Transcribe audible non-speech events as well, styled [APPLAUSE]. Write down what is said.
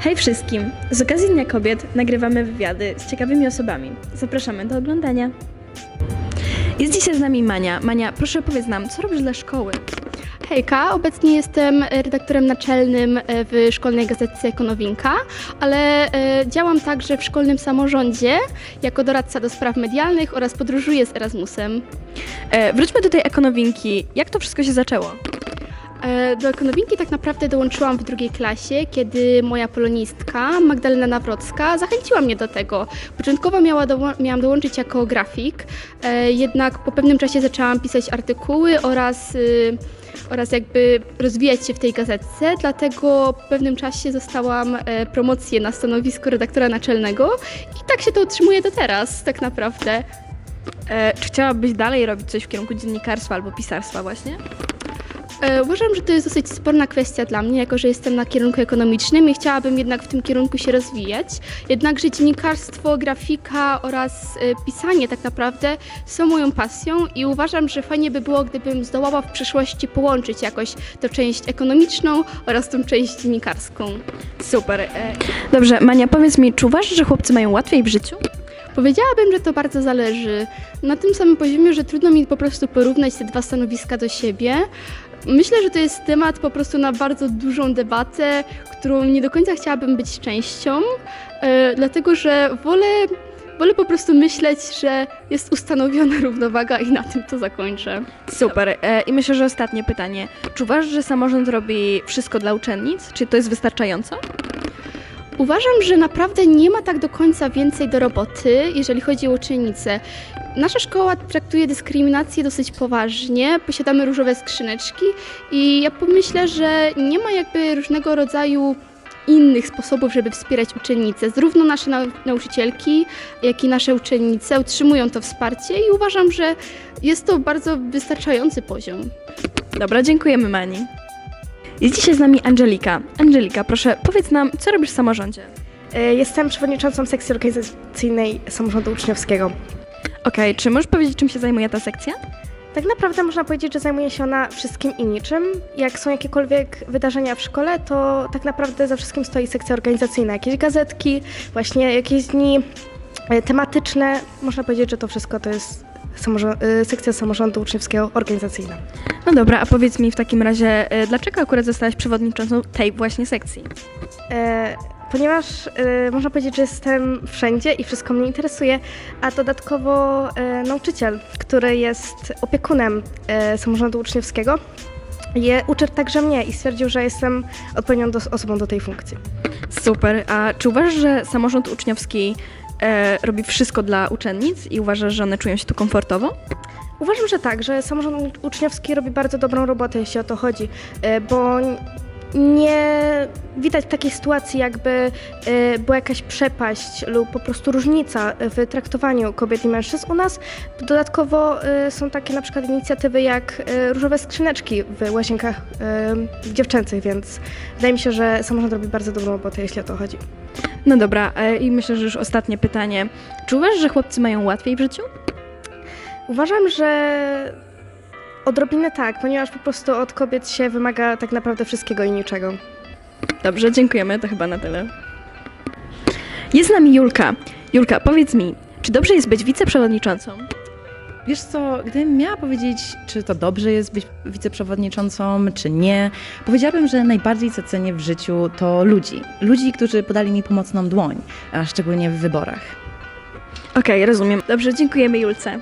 Hej wszystkim! Z okazji Dnia Kobiet nagrywamy wywiady z ciekawymi osobami. Zapraszamy do oglądania. Jest dzisiaj z nami Mania. Mania, proszę powiedz nam, co robisz dla szkoły? Hejka, obecnie jestem redaktorem naczelnym e, w szkolnej gazetce Ekonowinka, ale e, działam także w szkolnym samorządzie jako doradca do spraw medialnych oraz podróżuję z Erasmusem. E, wróćmy do tej ekonowinki. Jak to wszystko się zaczęło? E, Do Ekonowinki tak naprawdę dołączyłam w drugiej klasie, kiedy moja polonistka Magdalena Nawrocka zachęciła mnie do tego. Początkowo miała doło- miałam dołączyć jako grafik, e, jednak po pewnym czasie zaczęłam pisać artykuły oraz, y, oraz jakby rozwijać się w tej gazetce, dlatego po pewnym czasie zostałam e, promocję na stanowisko redaktora naczelnego i tak się to utrzymuje do teraz tak naprawdę. E, czy chciałabyś dalej robić coś w kierunku dziennikarstwa albo pisarstwa właśnie? E, Uważam, że to jest dosyć sporna kwestia dla mnie, jako że jestem na kierunku ekonomicznym i chciałabym jednak w tym kierunku się rozwijać. Jednakże dziennikarstwo, grafika oraz e, pisanie tak naprawdę są moją pasją i uważam, że fajnie by było, gdybym zdołała w przyszłości połączyć jakoś tę część ekonomiczną oraz tą część dziennikarską. Super. E, dobrze, Mania, powiedz mi, czy uważasz, że chłopcy mają łatwiej w życiu? Powiedziałabym, że to bardzo zależy. Na tym samym poziomie, że trudno mi po prostu porównać te dwa stanowiska do siebie. Myślę, że to jest temat po prostu na bardzo dużą debatę, którą nie do końca chciałabym być częścią, e, dlatego że wolę, wolę po prostu myśleć, że jest ustanowiona [LAUGHS] równowaga i na tym to zakończę. Super. E, I myślę, że ostatnie pytanie. Czy uważasz, że samorząd robi wszystko dla uczennic? Czy to jest wystarczająco? Uważam, że naprawdę nie ma tak do końca więcej do roboty, jeżeli chodzi o uczennice. Nasza szkoła traktuje dyskryminację dosyć poważnie, posiadamy różowe skrzyneczki i ja pomyślę, że nie ma jakby różnego rodzaju innych sposobów, żeby wspierać uczennice. Zarówno nasze nau- nauczycielki, jak i nasze uczennice utrzymują to wsparcie i uważam, że jest to bardzo wystarczający poziom. Dobra, dziękujemy Mani. Jest dzisiaj z nami Angelika. Angelika, proszę, powiedz nam, co robisz w samorządzie? E, Jestem przewodniczącą sekcji organizacyjnej samorządu uczniowskiego. Okej, czy możesz powiedzieć, czym się zajmuje ta sekcja? Tak naprawdę można powiedzieć, że zajmuje się ona wszystkim i niczym. Jak są jakiekolwiek wydarzenia w szkole, to tak naprawdę za wszystkim stoi sekcja organizacyjna. Jakieś gazetki, właśnie jakieś dni e, tematyczne. Można powiedzieć, że to wszystko to jest sekcja samorządu uczniowskiego organizacyjna. No dobra, a powiedz mi w takim razie, e, dlaczego akurat zostałaś przewodniczącą tej właśnie sekcji? E, Ponieważ e, można powiedzieć, że jestem wszędzie i wszystko mnie interesuje, a dodatkowo e, nauczyciel, który jest opiekunem e, samorządu uczniowskiego, je, uczy także mnie i stwierdził, że jestem odpowiednią do, osobą do tej funkcji. Super, a czy uważasz, że samorząd uczniowski e, robi wszystko dla uczennic i uważasz, że one czują się tu komfortowo? Uważam, że tak, że samorząd uczniowski robi bardzo dobrą robotę, jeśli o to chodzi, e, bo nie widać takiej sytuacji, jakby e, była jakaś przepaść lub po prostu różnica w traktowaniu kobiet i mężczyzn u nas. Dodatkowo e, są takie na przykład inicjatywy jak e, różowe skrzyneczki w łazienkach dziewczęcych, więc wydaje mi się, że samorząd robi bardzo dobrą robotę, jeśli o to chodzi. No dobra, e, i myślę, że już ostatnie pytanie. Czy uważasz, że chłopcy mają łatwiej w życiu? Uważam, że odrobinę tak, ponieważ po prostu od kobiet się wymaga tak naprawdę wszystkiego i niczego. Dobrze, dziękujemy, to chyba na tyle. Jest z nami Julka. Julka, powiedz mi, czy dobrze jest być wiceprzewodniczącą? Wiesz co, gdybym miała powiedzieć, czy to dobrze jest być wiceprzewodniczącą, czy nie, powiedziałabym, że najbardziej co cenię w życiu to ludzi. Ludzi, którzy podali mi pomocną dłoń, a szczególnie w wyborach. Okej, rozumiem. Dobrze, dziękujemy Julce.